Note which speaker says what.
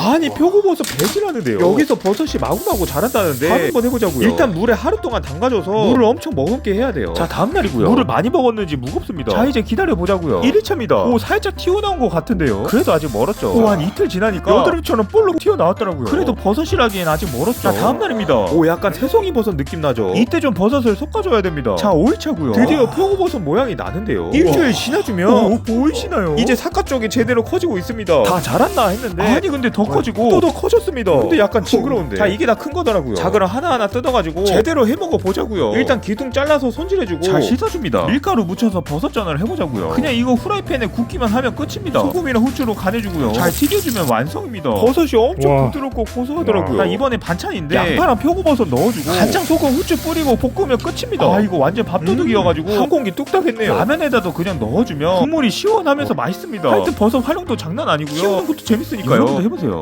Speaker 1: 아니 표고버섯 배질하는데요. 여기서 버섯이 마구마구 자란다는데 한번 해보자고요. 일단 물에 하루 동안 담가줘서 물을 엄청 머금게 해야 돼요. 자 다음 날이고요. 물을 많이 먹었는지 무겁습니다. 자 이제 기다려 보자고요. 1일차입니다. 오 살짝 튀어나온 것 같은데요. 그래도 아직 멀었죠. 오한 이틀 지나니까 여드름처럼 볼록 튀어나왔더라고요. 그래도 버섯이라기엔 아직 멀었죠. 자 다음 날입니다. 오 약간 새송이 버섯 느낌 나죠. 이때 좀 버섯을 섞어줘야 됩니다. 자 5일차고요. 드디어 표고버섯 모양이 나는데요. 일주일 지나주면 오, 보이시나요? 이제 사과 쪽이 제대로 커지고 있습니다. 다 자랐나 했는데 아니 근데 더 커지고 또 더 커졌습니다. 근데 약간 징그러운데. 자 이게 다 큰 거더라고요. 자 그럼 하나하나 뜯어가지고 제대로 해먹어 보자고요. 일단 기둥 잘라서 손질해주고 잘 씻어줍니다. 밀가루 묻혀서 버섯 전을 해보자고요. 그냥 이거 후라이팬에 굽기만 하면 끝입니다. 소금이랑 후추로 간해주고요. 잘 튀겨주면 완성입니다. 버섯이 엄청
Speaker 2: 와.
Speaker 1: 부드럽고 고소하더라고요. 자 이번에 반찬인데 양파랑 표고버섯 넣어주고 간장 소금 후추 뿌리고 볶으면 끝입니다. 아 이거 완전 밥도둑이어가지고 한 공기 뚝딱 했네요. 라면에다도 그냥 넣어주면 국물이 시원하면서 맛있습니다. 하여튼 버섯 활용도 장난 아니고요. 키우는 것도 재밌으니까요. 여러분도 해보세요.